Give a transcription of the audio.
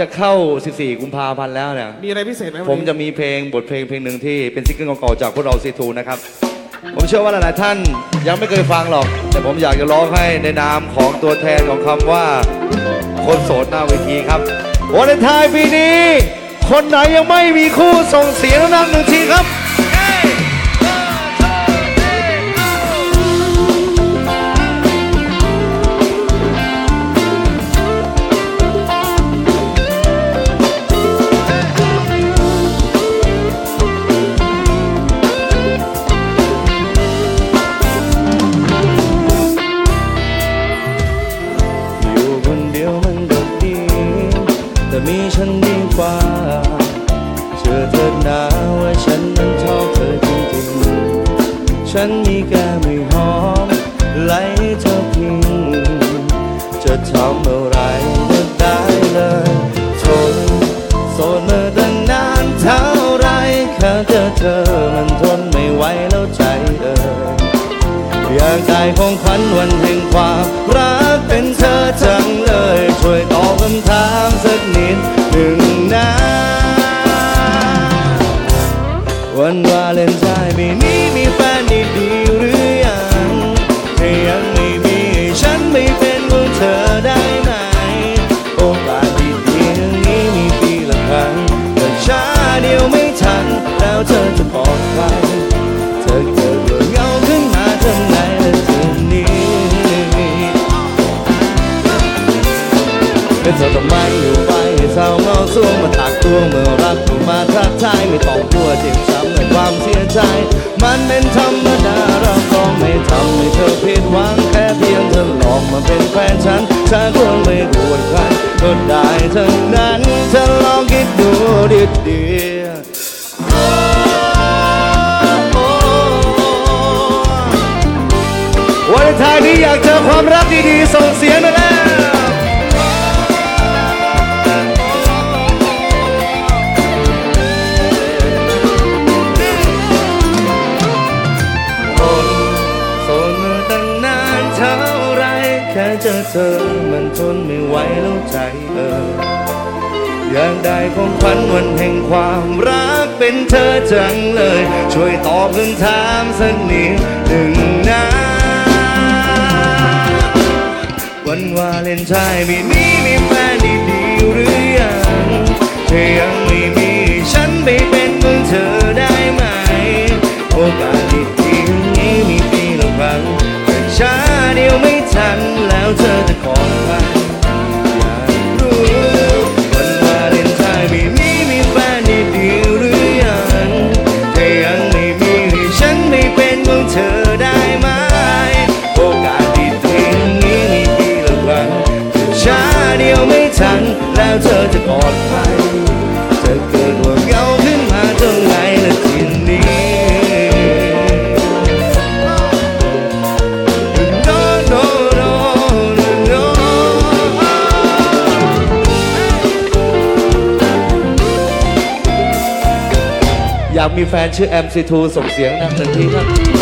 จะเข้า 14 กุมภาพันธ์แล้วเนี่ย มีอะไรพิเศษไหมวันผมนี้จะมีเพลงบทเพลงเพลงหนึ่งที่เป็นซิงเกิลเก่าๆจากพวกเราซีทูนะครับ ผมเชื่อว่าหลายๆท่านยังไม่เคยฟังหรอก แต่ผมอยากจะร้องให้ในนามของตัวแทนของคำว่า คนโสดหน้าเวทีครับวันเลนไทน์ปีนี้ คนไหนยังไม่มีคู่ส่งเสียงแล้วนับหนึ่งทีครับ ฉันมีแก้ไม่หอมไหลเธอพิงจะทำอะไรก็ได้เลยทนโสดมาตั้งนานเท่าไรแค่เจอเธอมันทนไม่ไหวแล้วใจเอ่ยอยากได้ของขวัญวันแห่งความรักเป็นเธอจังเลย ช่วยตอบคำถามสักนิด เป็นเธอต้องไมอยู่ไปเศร้าเมาซ่วงมาตักตัวเมื่อรักเข้ามาทักทายไม่ต้องกลัวเจ็บช้ำในความเสียใจ มันเป็นธรรมดาเราก็ไม่ทำให้เธอผิดหวังแค่เพียงเธอหลอกมาเป็นแฟนฉันถ้าเธอไม่กลัวใครก็ได้ทั้งนั้นเธอลองคิดดูดิเดียววันเลนไทายนี้อยากเจอความรักดีๆส่งเสียงมาแล้ว เจอเธอ มันทนไม่ไหวแล้วใจเออ อยากได้ของขวัญวันแห่งความรักเป็นเธอจังเลย ช่วยตอบคำถามสักนิดหนึ่งนะวันวาเลนไทน์ปีนี้มีแฟนดีๆหรือยังถ้ายังไม่มีฉันไปเป็นเหมือนเธอได้ไหมโอกาส แล้วเธอจะขอใครอยากรู้วันวาเลนไทน์ปีนี้มีแฟนดีหรือยังถ้ายังไม่มีฉันไม่เป็นของเธอได้ไหมโอกาสดีๆอย่างนี้มีปีละครั้งช้าเดียวไม่ทันแล้วเธอจะกอดใคร อยากมีแฟนชื่อ MC2 ส่งเสียงดังหนึ่งทีครับ